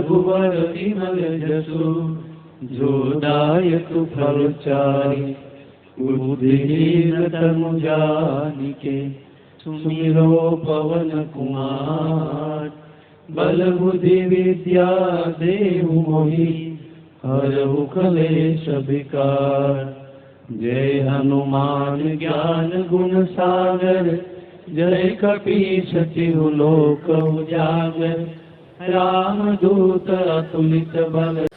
रघुवर विमल जसु जो दायक फलचारी बुद्धिहीन तनु जान सुमिरो पवन कुमार बल बुद्धि विद्या देहु मोहि हरहु कलेश विकार जय हनुमान ज्ञान गुण सागर, जय कपी सचिव लोक उजागर। રામદૂત અતુલિત બલ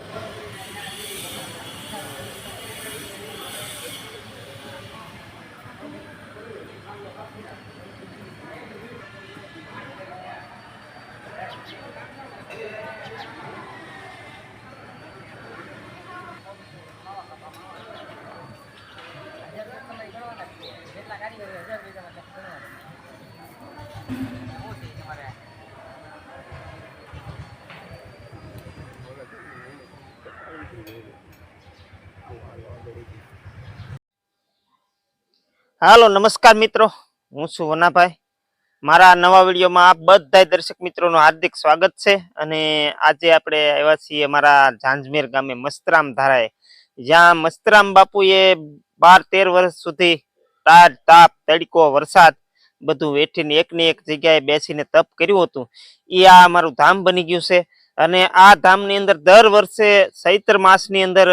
હાલો, નમસ્કાર મિત્રો. હું છું વનાભાઈ. મારા નવા વિડીયોમાં આપ બધા દર્શક મિત્રોનું હાર્દિક સ્વાગત છે અને આજે આપણે આવ્યા છીએ મારા ઝાંઝમેર ગામે મસ્તરામ ધારાએ. જ્યાં મસ્તરામ બાપુએ બાર તેર વર્ષ સુધી તાજ તાપ, તડકો, વરસાદ બધું વેઠીને એકની એક જગ્યાએ બેસીને તપ કર્યું હતું. એ આ અમારું ધામ બની ગયું છે અને આ ધામની અંદર દર વર્ષે ચૈત્ર માસની અંદર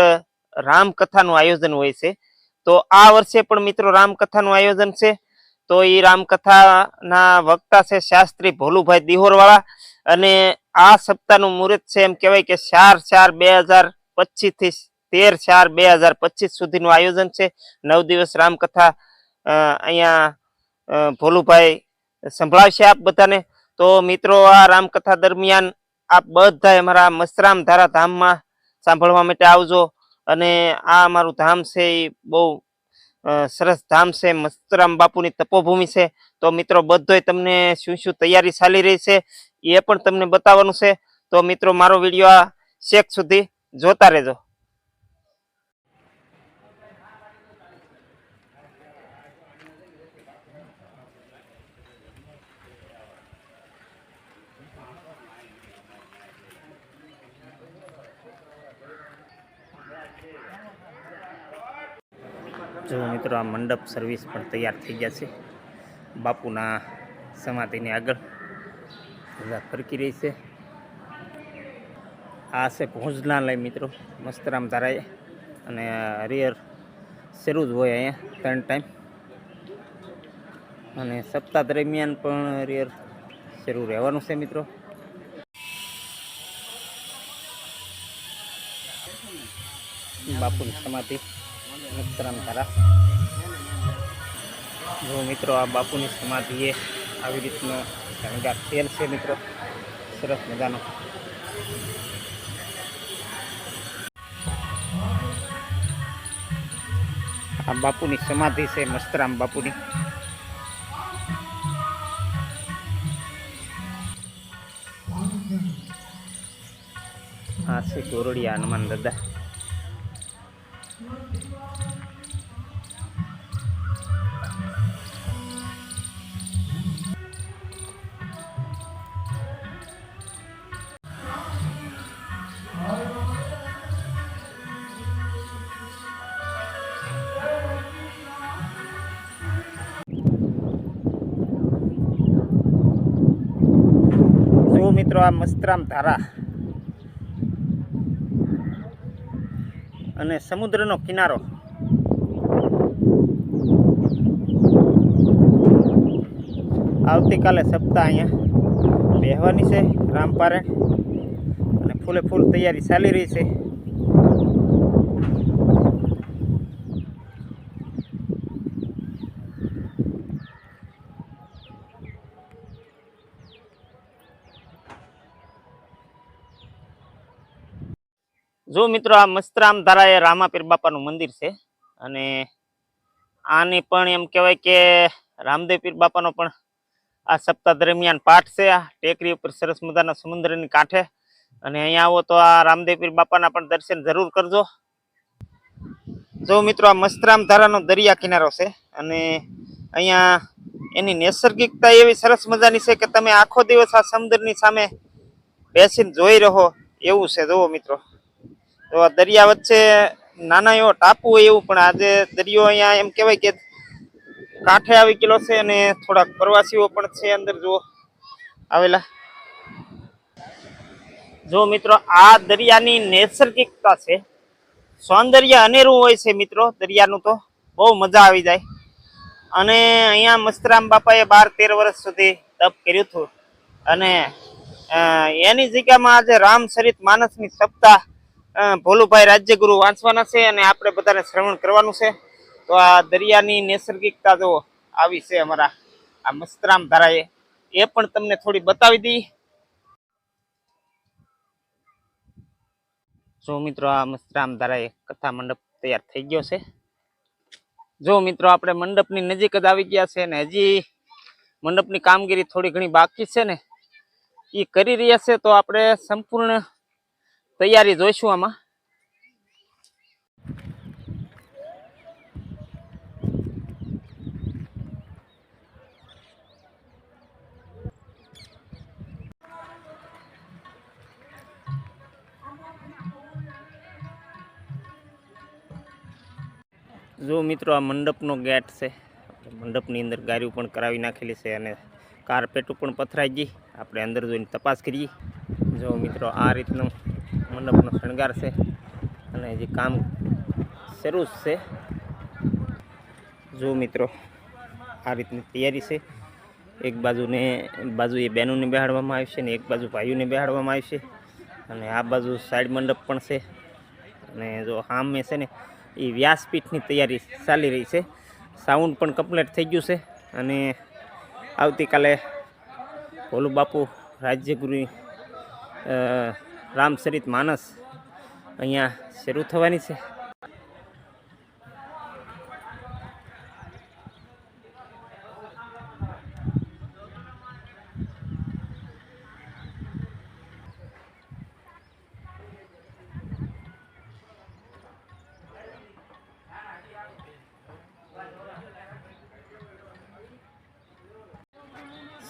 રામકથાનું આયોજન હોય છે. તો આ વર્ષે પણ મિત્રો રામકથાનું આયોજન છે. તો એ રામકથાના વક્તા છે શાસ્ત્રી ભોલુભાઈ દિહોરવાળા. અને આ સપ્તાહનું મુહૂર્ત છે એમ કહેવાય કે ચાર ચાર બે હજાર પચીસથી તેર ચાર બે હજાર પચીસ સુધીનું આયોજન છે. નવ દિવસ રામકથા અહીંયા ભોલુભાઈ સંભળાવશે આપ બધાને. તો મિત્રો આ રામકથા દરમિયાન આપ બધા અમારા મસરામ ધારા ધામમાં સાંભળવા માટે આવજો. અને આ અમારું ધામ છે એ બહુ સરસ ધામ છે. મસ્તરામ બાપુની તપોભૂમિ છે. તો મિત્રો, બધોય તમને શું શું તૈયારી ચાલી રહી છે એ પણ તમને બતાવવાનું છે. તો મિત્રો, મારો વીડિયો આ શેક સુધી જોતા રહેજો. જો મિત્રો, આ મંડપ સર્વિસ પણ તૈયાર થઈ ગયા છે. બાપુના સમાધિની આગળ બધા ફરકી રહી છે. આ છે ભોજનાલય મિત્રો, મસ્તરામ ધારાએ. અને હરિયર શરૂ જ હોય અહીંયા, ત્રણ ટાઈમ અને સપ્તાહ દરમિયાન પણ હરિયર શરૂ રહેવાનું છે મિત્રો. બાપુની સમાધિ. મસ્તરામ તારા જો મિત્રો આ બાપુની સમાધિએ આવી રીતનો શણગાર થયેલ છે મિત્રો. સરસ મજાનો. આ બાપુની સમાધિ છે મસ્તરામ બાપુની. આ છે ગોરડિયા હનુમાન દાદા. મિત્રો, આ મસ્તરામ ધારા. અને સમુદ્રનો કિનારો. આવતીકાલે સપ્તાહ અહીંયા બેહવાની છે રામપારે અને ફૂલે ફૂલ તૈયારી ચાલી રહી છે. જો મિત્રો આ મસ્તરામ ધારા એ રામાપીર બાપાનું મંદિર છે અને આની પણ એમ કહેવાય કે રામદેવ પીર બાપાનો પણ આ સપ્તાહ દરમિયાન પાઠ છે. આ ટેકરી ઉપર સરસ મજાના સમુદ્રની કાંઠે અને અહીંયા આવો તો આ રામદેવ પીર બાપાના પણ દર્શન જરૂર કરજો. જો મિત્રો આ મસ્તરામ ધારાનો દરિયા કિનારો છે અને અહીંયા એની નૈસર્ગિકતા એવી સરસ મજાની છે કે તમે આખો દિવસ આ સમુદ્રની સામે બેસીને જોઈ રહો એવું છે. જુઓ મિત્રો. તો દરિયા વચ્ચે નાના એવો ટાપુ હોય એવું, પણ આજે દરિયો અહીંયા એમ કહેવાય કે કાંઠે આવી ગયેલો છે અને થોડાક પ્રવાસીઓ પણ છે અંદર, જુઓ, આવેલા. જો મિત્રો, આ દરિયાની નૈસર્ગિકતા છે, સૌંદર્ય અનેરું હોય છે મિત્રો દરિયાનું તો, બહુ મજા આવી જાય. અને અહીંયા મસ્તરામ બાપાએ બાર તેર વર્ષ સુધી તપ કર્યું હતું. અને એની જગ્યામાં આજે રામચરિત માનસની સપ્તાહ ભોલુભાઈ રાજ્યગુરુ વાંચવાના છે અને આપણે બધાને શ્રવણ કરવાનું છે. તો આ દરિયાની નૈસર્ગિકતા જો આવી છે અમારા આ મસ્તરામ ધારાએ. એ પણ તમને થોડી બતાવી દઈ જો મિત્રો આ મસ્તરામ ધારાએ કથા મંડપ તૈયાર થઈ ગયો છે. જો મિત્રો આપણે મંડપની નજીક જ આવી ગયા છે ને હજી મંડપની કામગીરી થોડી ઘણી બાકી છે ને. એ કરી રહ્યા છે તો આપણે સંપૂર્ણ તૈયારી જોઈશું આમાં. જો મિત્રો, આ મંડપનો ગેટ છે. મંડપની અંદર ગાડીઓ પણ કરાવી નાખેલી છે અને કાર્પેટો પણ પથરાઈ ગઈ. આપણે અંદર જોઈને તપાસ કરીએ. જો મિત્રો, આ રીતનો મંડપનો શણગાર છે અને જે કામ શરૂ છે. જો મિત્રો, આ રીતની તૈયારી છે. એક બાજુને બાજુ એ બહેનોને બેહાડવામાં છે ને એક બાજુ ભાઈઓને બેહાડવામાં આવી છે. અને આ બાજુ સાઈડ મંડપ પણ છે. અને જો સામે છે ને, એ વ્યાસપીઠની તૈયારી ચાલી રહી છે. સાઉન્ડ પણ કમ્પ્લીટ થઈ ગયું છે. અને આવતીકાલે ભોલુ રાજ્યગુરુ રામચરિત માનસ અહીંયા શરૂ થવાની છે.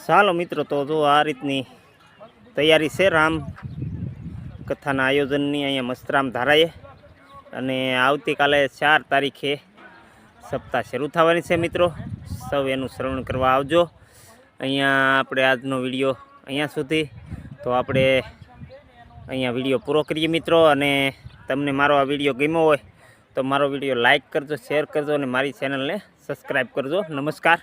ચાલો મિત્રો, તો જો આ રીતની તૈયારી છે રામ કથાના આયોજનની અહીંયા મસ્તરામ ધારાએ. અને આવતીકાલે ચાર તારીખે સપ્તાહ શરૂ થવાની છે મિત્રો. સૌ એનું શ્રવણ કરવા આવજો. અહીંયા આપણે આજનો વીડિયો અહીંયા સુધી. તો આપણે અહીંયા વીડિયો પૂરો કરીએ મિત્રો. અને તમને મારો આ વીડિયો ગમ્યો હોય તો મારો વીડિયો લાઇક કરજો, શેર કરજો અને મારી ચેનલને સબસ્ક્રાઈબ કરજો. નમસ્કાર.